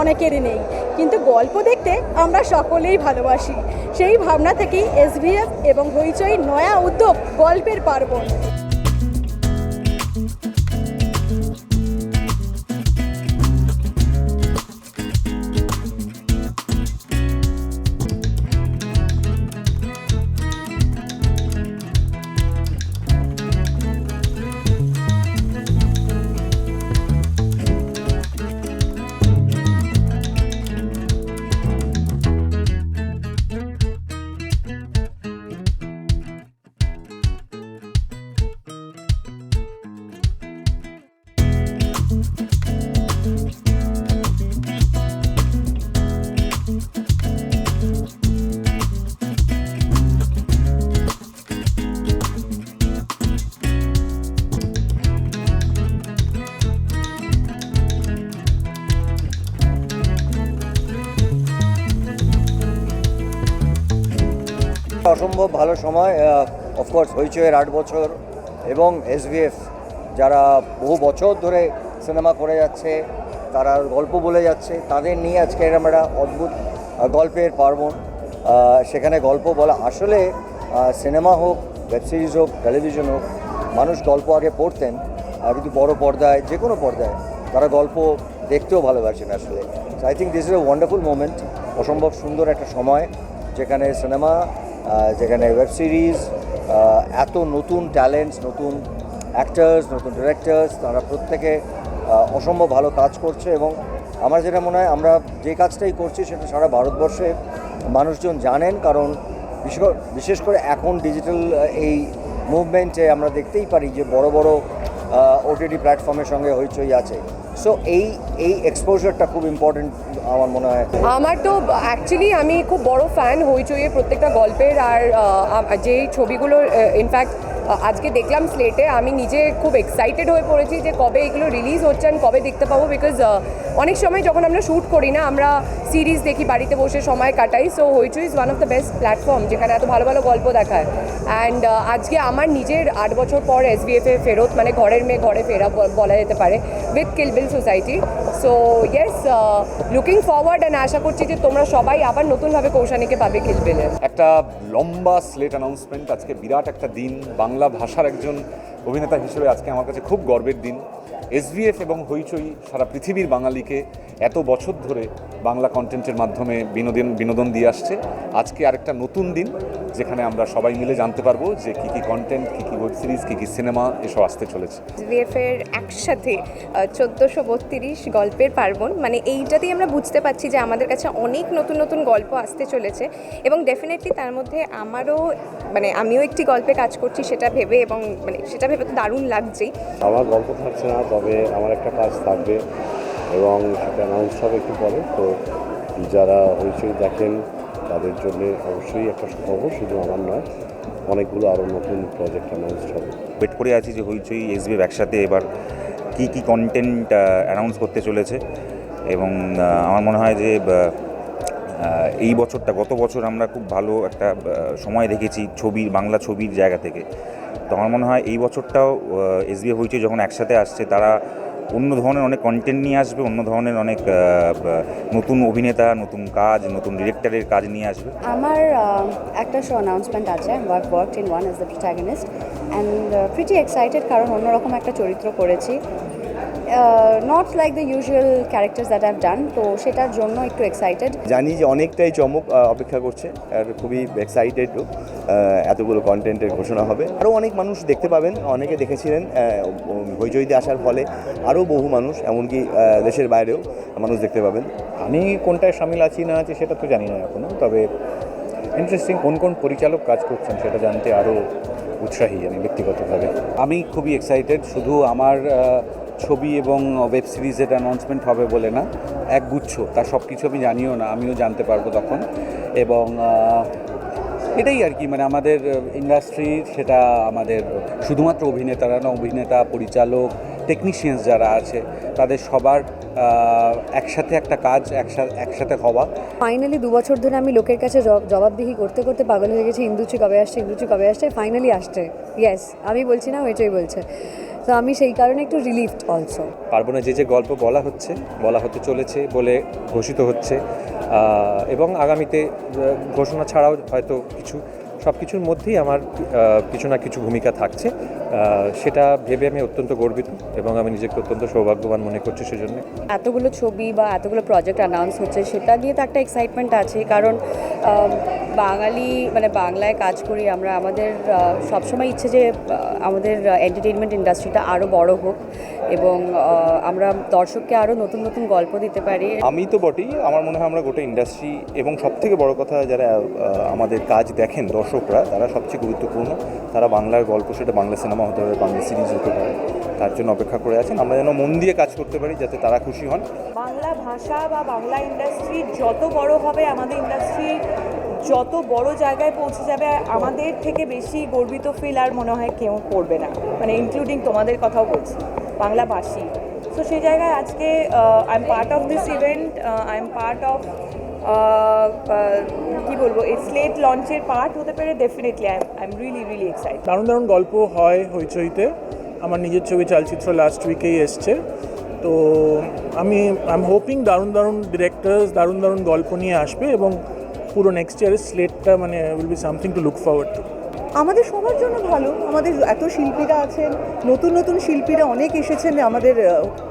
অনেকেরই নেই। কিন্তু গল্প দেখতে আমরা সকলেই ভালোবাসি। সেই ভাবনা থেকেই এসভিএফ এবং হইচই নয়া উদ্যোগ গল্পের পার্বণ। অসম্ভব ভালো সময় অফকোর্স হইচইয়ের আট বছর এবং এসভিএফ যারা বহু বছর ধরে সিনেমা করে যাচ্ছে, তারা গল্প বলে যাচ্ছে, তাদের নিয়ে আজকে একটা অদ্ভুত গল্পের পার্বণ। সেখানে গল্প বলা, আসলে সিনেমা হোক ওয়েব সিরিজ হোক টেলিভিশন হোক, মানুষ গল্প আগে পড়তেন, আর কিন্তু বড় পর্দায়, যে কোনো পর্দায়, তারা গল্প দেখতেও ভালোবাসেন আসলে। I think this is a wonderful moment অসম্ভব সুন্দর একটা সময়, যেখানে সিনেমা যেখানে ওয়েব সিরিজ এত নতুন ট্যালেন্টস নতুন অ্যাক্টার্স নতুন ডিরেক্টর্স তারা প্রত্যেকে অসম্ভব ভালো কাজ করছে এবং আমার যেটা মনে হয়, আমরা যে কাজটাই করছি সেটা সারা ভারতবর্ষে মানুষজন জানেন, কারণ বিশেষ করে- এখন ডিজিটাল এই মুভমেন্টে আমরা দেখতেই পারি যে বড় বড় ওটিটি প্ল্যাটফর্মের সঙ্গে হইচই আছে। সো এই এই এক্সপোজারটা খুব ইম্পর্টেন্ট আমার মনে হয়। আমার তো অ্যাকচুয়ালি আমি খুব বড় ফ্যান হইচইয়ের প্রত্যেকটা গল্পের আর যেই ছবিগুলো ইনফ্যাক্ট আজকে দেখলাম স্লেটে আমি নিজে খুব এক্সাইটেড হয়ে পড়েছি যে কবে এগুলো রিলিজ হচ্ছে and কবে দেখতে পাবো বিকজ অনেক সময় যখন আমরা শ্যুট করি না, আমরা সিরিজ দেখি, বাড়িতে বসে সময় কাটাই। So Hoichoi is one of the best platform যেখানে এত ভালো ভালো গল্প দেখায়। অ্যান্ড আজকে আমার নিজের আট বছর পর এস এ ফেরত মানে ঘরের মেয়ে ঘরে ফেরা বলা যেতে পারে with Kill Bill Society so yes looking forward and আশা করছি যে তোমরা সবাই আবার নতুনভাবে কৌশানীকে পাবে কিলবিলে একটা লম্বা স্লেট অ্যানাউন্সমেন্ট আজকে বিরাট একটা দিন বাংলা ভাষার একজন অভিনেতা হিসেবে আজকে আমার কাছে খুব গর্বের দিন। এসভিএফ এবং হইচই সারা পৃথিবীর বাঙালিকে এত বছর ধরে বাংলা কন্টেন্টের মাধ্যমে বিনোদন বিনোদন দিয়ে আসছে। আজকে আরেকটা নতুন দিন। যেখানে আমরা সবাই মিলে জানতে পারব যে কী কী কন্টেন্ট কী কী ওয়েব সিরিজ কী কী সিনেমা এসব আসতে চলেছে। এর একসাথে চোদ্দোশো বত্রিশ গল্পের পার্বণ মানে এইটাতেই আমরা বুঝতে পারছি যে আমাদের কাছে অনেক নতুন নতুন গল্প আসতে চলেছে এবং ডেফিনেটলি তার মধ্যে আমারও মানে আমিও একটি গল্পে কাজ করছি সেটা ভেবে এবং মানে সেটা ভেবে তো দারুণ লাগছেই আমার গল্প থাকছে না তবে আমার একটা কাজ থাকবে এবং সেটা অ্যানাউন্স হবে একটু পরে। তো যারা হইচই দেখেন তাদের জন্য অবশ্যই একটা সুখবর শুধু আমার নয়, অনেকগুলো আরও নতুন প্রজেক্ট অ্যানাউন্স হবে। ওয়েট করে আছি যে হইচই এস এসবিএফ একসাথে এবার কি কি কন্টেন্ট অ্যানাউন্স করতে চলেছে এবং আমার মনে হয় যে এই বছরটা, গত বছর আমরা খুব ভালো একটা সময় দেখেছি ছবির, বাংলা ছবির জায়গা থেকে। তো আমার মনে হয় এই বছরটাও এস এসবিএফ হইচই যখন একসাথে আসছে, তারা অন্য ধরনের অনেক কন্টেন্ট নিয়ে আসবে, অন্য ধরনের অনেক নতুন অভিনেতা, নতুন কাজ, নতুন ডিরেক্টরের কাজ নিয়ে আসবে। আমার একটা শো অ্যানাউন্সমেন্ট আছে I've work in one as the protagonist and pretty excited কারণ অন্যরকম একটা চরিত্র করেছি। Not like the usual characters that I've done তো সেটার জন্য একটু এক্সাইটেড জানি যে অনেকটাই চমক অপেক্ষা করছে আর খুবই এক্সাইটেডও এতগুলো কন্টেন্টের ঘোষণা হবে। আরও অনেক মানুষ দেখতে পাবেন অনেকে দেখেছিলেন হইচইতে আসার ফলে আরও বহু মানুষ এমনকি দেশের বাইরেও মানুষ দেখতে পাবেন। আমি কোনটায় সামিল আছি না আছি সেটা তো জানি না এখনও তবে ইন্টারেস্টিং কোন কোন পরিচালক কাজ করছেন সেটা জানতে আরও উৎসাহী আমি ব্যক্তিগতভাবে। আমি খুবই এক্সাইটেড শুধু আমার ছবি এবং ওয়েব সিরিজের অ্যানাউন্সমেন্ট হবে বলে না এক গুচ্ছ তার সব কিছু আমি জানিও না, আমিও জানতে পারব তখন। এবং এটাই আর কি মানে আমাদের ইন্ডাস্ট্রি সেটা আমাদের, শুধুমাত্র অভিনেতারা না, অভিনেতা, পরিচালক টেকনিশিয়ানস যারা আছে তাদের সবার একসাথে একটা কাজ একসাথে একসাথে হওয়া। ফাইনালি দু বছর ধরে আমি লোকের কাছে জব- জবাবদিহি করতে করতে পাগল হয়ে গেছি ইন্দুচি কবে আসছে ইন্দুচি কবে আসছে ফাইনালি আসছে। ইয়েস আমি বলছি না ওইটাই বলছে। তো তো আমি সেই কারণে একটু রিলিফড অলসো পারব না যে যে গল্প বলা হচ্ছে বলা হতে চলেছে বলে ঘোষিত হচ্ছে। এবং আগামীতে ঘোষণা ছাড়াও হয়তো কিছু সব কিছুর মধ্যেই আমার কিছু না কিছু ভূমিকা থাকছে। সেটা ভেবে আমি অত্যন্ত গর্বিত এবং আমি নিজেকে অত্যন্ত সৌভাগ্যবান মনে করছি সেজন্য। এতগুলো ছবি বা এতগুলো প্রজেক্ট অ্যানাউন্স হচ্ছে, সেটা নিয়ে তো একটা এক্সাইটমেন্ট আছে। কারণ বাঙালি মানে বাংলায় কাজ করি আমরা, আমাদের সবসময় ইচ্ছে যে আমাদের এন্টারটেনমেন্ট ইন্ডাস্ট্রিটা আরও বড় হোক। এবং আমরা দর্শককে আরও নতুন নতুন গল্প দিতে পারি। আমি তো বটেই আমার মনে হয় আমরা গোটা ইন্ডাস্ট্রি এবং সব থেকে বড় কথা যারা আমাদের কাজ দেখেন দর্শকরা তারা সবচেয়ে গুরুত্বপূর্ণ। তারা বাংলার গল্প সেটা বাংলা সিনেমা হতে পারে বাংলা সিরিজ হতে পারে তার জন্য অপেক্ষা করে আছেন। আমরা যেন মন দিয়ে কাজ করতে পারি যাতে তারা খুশি হন। বাংলা ভাষা বা বাংলা ইন্ডাস্ট্রি যত বড় হবে আমাদের ইন্ডাস্ট্রি যত বড় জায়গায় পৌঁছে যাবে আমাদের থেকে বেশি গর্বিত ফিল আর মনে হয় কেউ করবে না। মানে ইনক্লুডিং তোমাদের কথাও বলছি। বাংলাভাষী। সো সেই জায়গায় আজকে I am part of this event I am part of কি বলব, এই স্লেট লঞ্চের পার্ট হতে পেরে definitely I I am really really excited দারুণ দারুণ গল্প হয় হইচইতে। আমার নিজের ছবি চালচিত্র লাস্ট উইকেই এসছে। তো আমি আই এম হোপিং দারুণ দারুণ ডিরেক্টরস দারুণ দারুণ গল্প নিয়ে আসবে এবং পুরো নেক্সট ইয়ারের স্লেটটা মানে will be something to look forward to আমাদের সবার জন্য ভালো। আমাদের এত শিল্পীরা আছেন, নতুন নতুন শিল্পীরা অনেক এসেছেন আমাদের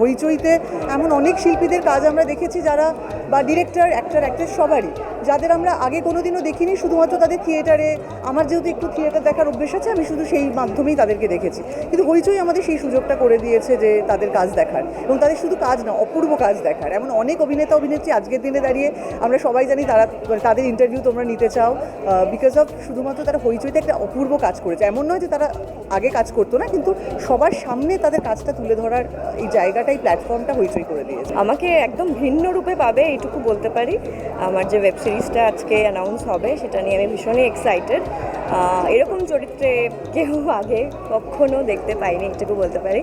হইচইতে। এমন অনেক শিল্পীদের কাজ আমরা দেখেছি যারা বা ডিরেক্টর অ্যাক্টর অ্যাক্ট্রেস সবারই। যাদের আমরা আগে কোনোদিনও দেখিনি, শুধুমাত্র তাদের থিয়েটারে, আমার যেহেতু একটু থিয়েটার দেখার অভ্যেস আছে, আমি শুধু সেই মাধ্যমেই তাদেরকে দেখেছি। কিন্তু হইচই আমাদের সেই সুযোগটা করে দিয়েছে যে তাদের কাজ দেখার। এবং তাদের শুধু কাজ না অপূর্ব কাজ দেখার। এমন অনেক অভিনেতা, অভিনেত্রী আজকের দিনে দাঁড়িয়ে আমরা সবাই জানি তারা তাদের ইন্টারভিউ তোমরা নিতে চাও বিকজ অফ শুধুমাত্র তারা হইচইতে একটা অপূর্ব কাজ করেছে। এমন নয় যে তারা আগে কাজ করতো না, কিন্তু সবার সামনে তাদের কাজটা তুলে ধরার এই জায়গাটাই প্ল্যাটফর্মটা হইচই করে দিয়েছে। আমাকে একদম ভিন্ন রূপে পাবে, এইটুকু বলতে পারি। আমার যে ওয়েব সিরিজটা আজকে অ্যানাউন্স হবে সেটা নিয়ে আমি ভীষণই এক্সাইটেড এরকম চরিত্রে কেউ আগে কখনো দেখতে পাইনি এটুকু বলতে পারি।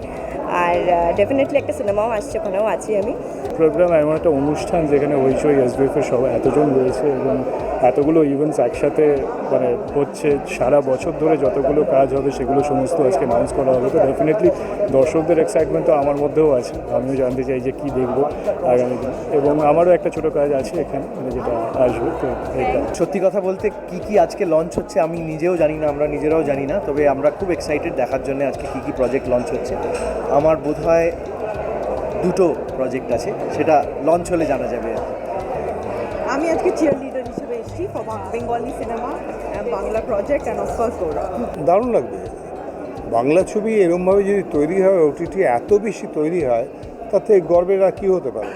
আর ডেফিনেটলি একটা সিনেমাও আসছে ওখানেও আছি আমি। প্রোগ্রাম এমন একটা অনুষ্ঠান যেখানে হইচই এসবিএফের সবাই এতজন রয়েছে এবং এতগুলো ইভেন্টস একসাথে মানে হচ্ছে সারা বছর ধরে যতগুলো কাজ হবে সেগুলো সমস্ত আজকে অ্যানাউন্স করা হবে। তো ডেফিনেটলি দর্শকদের এক্সাইটমেন্ট তো আমার মধ্যেও আছে। আমিও জানতে চাই যে কী দেখব। আগামী দিন এবং আমারও একটা ছোটো কাজ আছে এখানে মানে যেটা আসবে তো সত্যি কথা বলতে কি কি আজকে লঞ্চ হচ্ছে আমি নিজেও জানি না আমরা নিজেরাও জানি না তবে আমরা খুব এক্সাইটেড দেখার জন্য আজকে কি কি প্রজেক্ট লঞ্চ হচ্ছে। আমার বোধহয় দুটো প্রজেক্ট আছে সেটা লঞ্চ হলে জানা যাবে আর কি। আমি আজকে চিয়ার লিডার হিসেবে এসেছি for Bengali cinema Bangla project and of course Gourab দারুণ লাগবে। বাংলা ছবি এরমভাবে যদি তৈরি হয় ওটিটি এত বেশি তৈরি হয় তাতে গর্বের আর কী হতে পারে?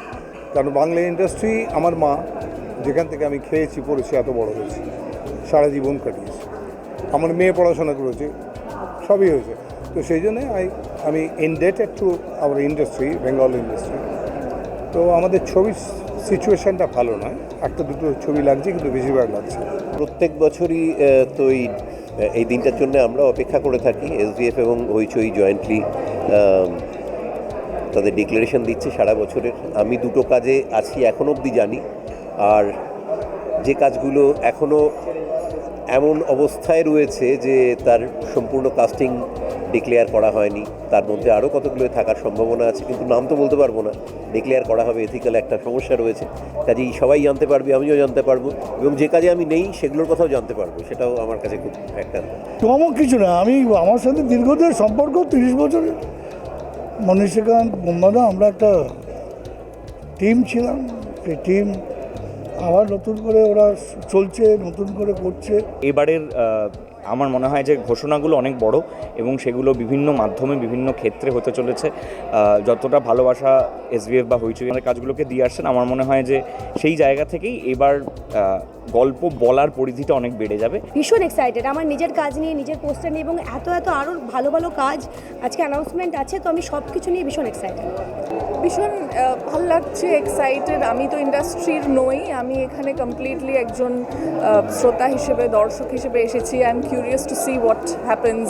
কারণ বাংলা ইন্ডাস্ট্রি আমার মা যেখান থেকে আমি খেয়েছি পড়েছি এত বড় হয়েছি সারা জীবন কাটিয়েছি। আমার মেয়ে পড়াশোনা করেছে, সবই হয়েছে। তো সেই জন্যে আই আমি indebted to our industry Bengal industry তো আমাদের ছবির সিচুয়েশানটা ভালো নয়। একটা দুটো ছবি লাগছে, কিন্তু বেশিরভাগ লাগছে। প্রত্যেক বছরই তো এই এই দিনটার জন্য আমরা অপেক্ষা করে থাকি। এসডিএফ এবং হইচই জয়েন্টলি তাদের ডিক্লারেশন দিচ্ছে সারা বছরের। আমি দুটো কাজে আছি, এখন অবধি জানি। আর যে কাজগুলো এখনও এমন অবস্থায় রয়েছে যে তার সম্পূর্ণ কাস্টিং ডিক্লেয়ার করা হয়নি। তার মধ্যে আরও কতগুলো থাকার সম্ভাবনা আছে, কিন্তু নাম তো বলতে পারব না। ডিক্লেয়ার করা হবে এথিক্যাল একটা সমস্যা রয়েছে। কাজেই সবাই জানতে পারবে, আমিও জানতে পারব এবং যে কাজে আমি নেই, সেগুলোর কথাও জানতে পারব। সেটাও আমার কাছে খুব একটা তেমন কিছু না। আমি, আমার সাথে দীর্ঘদিন সম্পর্ক, তিরিশ বছরের। মনীষিকান্ত বোম্বাদা আমরা একটা টিম ছিলাম। সেই টিম আবার নতুন করে ওরা চলছে নতুন করে করছে। এবারের আমার মনে হয় যে ঘোষণাগুলো অনেক বড় এবং সেগুলো বিভিন্ন মাধ্যমে বিভিন্ন ক্ষেত্রে হতে চলেছে। যতটা ভালোবাসা এসবিএফ বা হইচই আমাদের কাজগুলোকে দিয়ে আসছেন আমার মনে হয় যে সেই জায়গা থেকেই এবার গল্প বলার পরিধিটা অনেক বেড়ে যাবে। ভীষণ এক্সাইটেড আমার নিজের কাজ নিয়ে নিজের পোস্টার নিয়ে এবং এত এত আরও ভালো ভালো কাজ আজকে অ্যানাউন্সমেন্ট আছে তো আমি সব কিছু নিয়ে ভীষণ এক্সাইটেড ভীষণ ভালো লাগছে এক্সাইটেড আমি তো ইন্ডাস্ট্রির নই আমি এখানে কমপ্লিটলি একজন শ্রোতা হিসেবে দর্শক হিসেবে এসেছি। I am curious to see what happens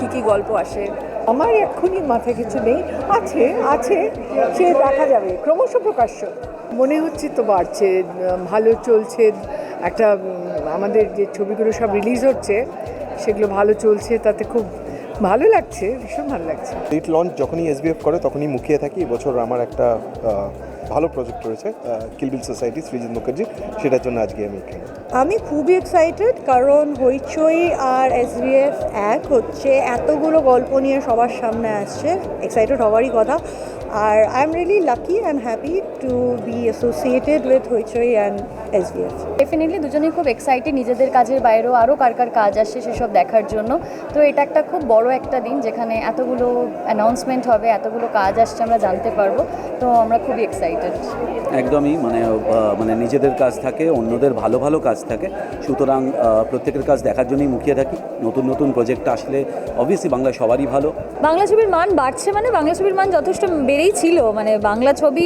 কী কী গল্প আসে। আমার এক্ষুনি মাথায় কিছু নেই। আছে আছে, সে দেখা যাবে, ক্রমশ প্রকাশ্য। মনে হচ্ছে তো বাড়ছে, ভালো চলছে, একটা, আমাদের যে ছবিগুলো সব রিলিজ হচ্ছে, সেগুলো ভালো চলছে, তাতে খুব ভালো লাগছে, ভীষণ ভালো লাগছে। লিট লঞ্চ যখনই এসবিএফ করে, তখনই মুখিয়ে থাকি। এবছর আমার একটা ভালো প্রজেক্ট রয়েছে কিলবিল সোসাইটি সৃজিত মুখার্জি সেটার জন্য আজকে আমি এখানে। আমি খুবই এক্সাইটেড কারণ হইচই আর এসবিএফ এক হচ্ছে এতগুলো গল্প নিয়ে সবার সামনে আসছে এক্সাইটেড হওয়ারই কথা। আর I am really lucky and happy to be associated with Hoichoi and SBF definitely দুজনেই খুব এক্সাইটেড নিজেদের কাজের বাইরেও আরও কার কার কাজ আসছে সেসব দেখার জন্য। তো এটা একটা খুব বড় একটা দিন যেখানে এতগুলো অ্যানাউন্সমেন্ট হবে এতগুলো কাজ আসছে আমরা জানতে পারব। তো আমরা খুবই এক্সাইটেড একদমই মানে মানে নিজেদের কাজ থাকে অন্যদের ভালো ভালো কাজ থাকে। সুতরাং প্রত্যেকের কাজ দেখার জন্যই মুখিয়ে থাকি। নতুন নতুন প্রজেক্ট আসলে অবভিয়াসলি বাংলা সবারই ভালো। বাংলা ছবির মান বাড়ছে মানে বাংলা ছবির মান যথেষ্ট বেড়েই ছিল। মানে বাংলা ছবি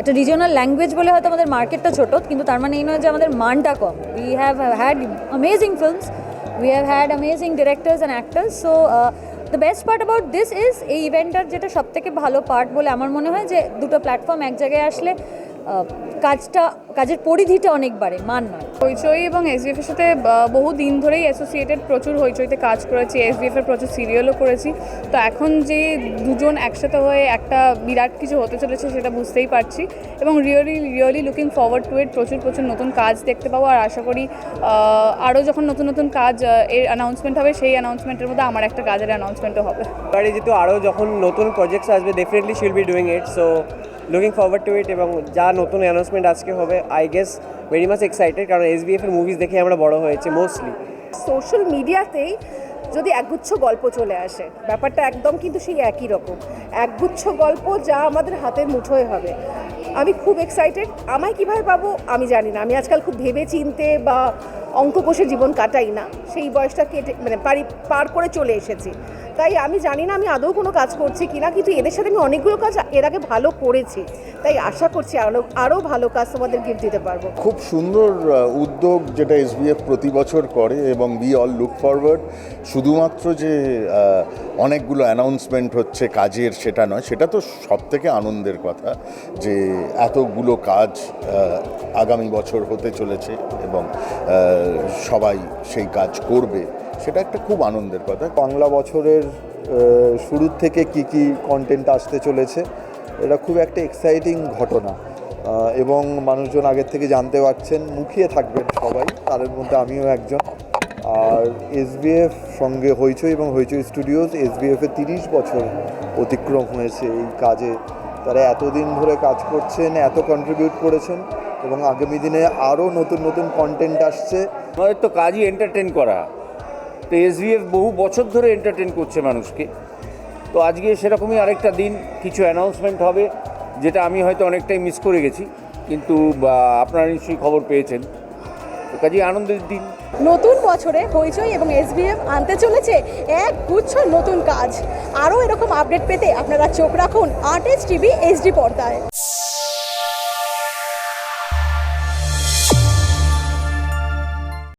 একটা রিজিওনাল ল্যাঙ্গুয়েজ বলে হয়তো আমাদের মার্কেটটা ছোট কিন্তু তার মানে এই নয় যে আমাদের মানটা কম। We have had amazing films we have had amazing directors and actors so the best part about this is এই ইভেন্টটার যেটা সব থেকে ভালো পার্ট বলে আমার মনে হয় যে দুটো প্ল্যাটফর্ম এক জায়গায় আসলে কাজটা কাজের পরিধিটা অনেক বাড়ে মান নয়। হইচই এবং এসবিএফ এর সাথে বহু দিন ধরেই অ্যাসোসিয়েটেড প্রচুর হইচইতে কাজ করেছি। এসবিএফ এর প্রচুর সিরিয়ালও করেছি। তো এখন যে দুজন একসাথে হয়ে একটা বিরাট কিছু হতে চলেছে সেটা বুঝতেই পারছি এবং really really looking forward to it প্রচুর প্রচুর নতুন কাজ দেখতে পাবো। আর আশা করি আরও যখন নতুন নতুন কাজ এর অ্যানাউন্সমেন্ট হবে সেই অ্যানাউন্সমেন্টের মধ্যে আমার একটা কাজের অ্যানাউন্সমেন্টও হবে। এবারে যেহেতু আরও যখন নতুন প্রজেক্টস আসবে definitely shall be doing it so looking forward to it এবং যা নতুন অ্যানাউন্সমেন্ট আজকে হবে I guess very much excited কারণ এসবিএফ এর মুভিজ দেখে আমরা বড় হয়েছে মোস্টলি সোশ্যাল মিডিয়াতেই যদি একগুচ্ছ গল্প চলে আসে, ব্যাপারটা একদম কিন্তু সেই একই রকম। একগুচ্ছ গল্প যা আমাদের হাতের মুঠোয় হবে। আমি খুব এক্সাইটেড আমায় কীভাবে পাবো আমি জানি না। আমি আজকাল খুব ভেবে চিনতে বা অঙ্ক কষে জীবন কাটাই না। সেই বয়সটা কেটে মানে পারি পার করে চলে এসেছি। তাই আমি জানি না আমি আদৌ কোনো কাজ করছি কিনা, কিন্তু এদের সাথে আমি অনেকগুলো কাজ এর আগে ভালো করেছি। তাই আশা করছি আরও আরও ভালো কাজ তোমাদের গিফট দিতে পারব। খুব সুন্দর উদ্যোগ যেটা এসবিএফ প্রতি বছর করে এবং বি অল লুক ফরওয়ার্ড শুধুমাত্র যে অনেকগুলো অ্যানাউন্সমেন্ট হচ্ছে কাজের, সেটা নয়, সেটা তো সব থেকে আনন্দের কথা যে এতগুলো কাজ আগামী বছর হতে চলেছে এবং সবাই সেই কাজ করবে। সেটা একটা খুব আনন্দের কথা। বাংলা বছরের শুরুর থেকে কি কি কন্টেন্ট আসতে চলেছে, এটা খুব একটা এক্সাইটিং ঘটনা। এবং মানুষজন আগের থেকে জানতে পারছেন, মুখিয়ে থাকবেন সবাই, তাদের মধ্যে আমিও একজন। আর এসবিএফ সঙ্গে হইচই এবং হইচই স্টুডিওজ এসবিএফে তিরিশ বছর অতিক্রম হয়েছে এই কাজে। তারা এতদিন ধরে কাজ করছেন, এত কন্ট্রিবিউট করেছেন, এবং আগামী দিনে আরও নতুন নতুন কন্টেন্ট আসছে। আমাদের তো কাজই এন্টারটেন করা। তো এসভিএফ বহু বছর ধরে এন্টারটেন করছে মানুষকে। তো আজকে সেরকমই আরেকটা দিন, কিছু অ্যানাউন্সমেন্ট হবে, যেটা আমি হয়তো অনেকটাই মিস করে গেছি, কিন্তু আপনারা নিশ্চয়ই খবর পেয়েছেন। তো কাজেই আনন্দের দিন। নতুন বছরে হইচই এবং এসবিএফ আনতে চলেছে এক গুচ্ছ নতুন কাজ। আরও এরকম আপডেট পেতে আপনারা চোখ রাখুন আর্টিস্ট টিভি এইচডি পর্দায়।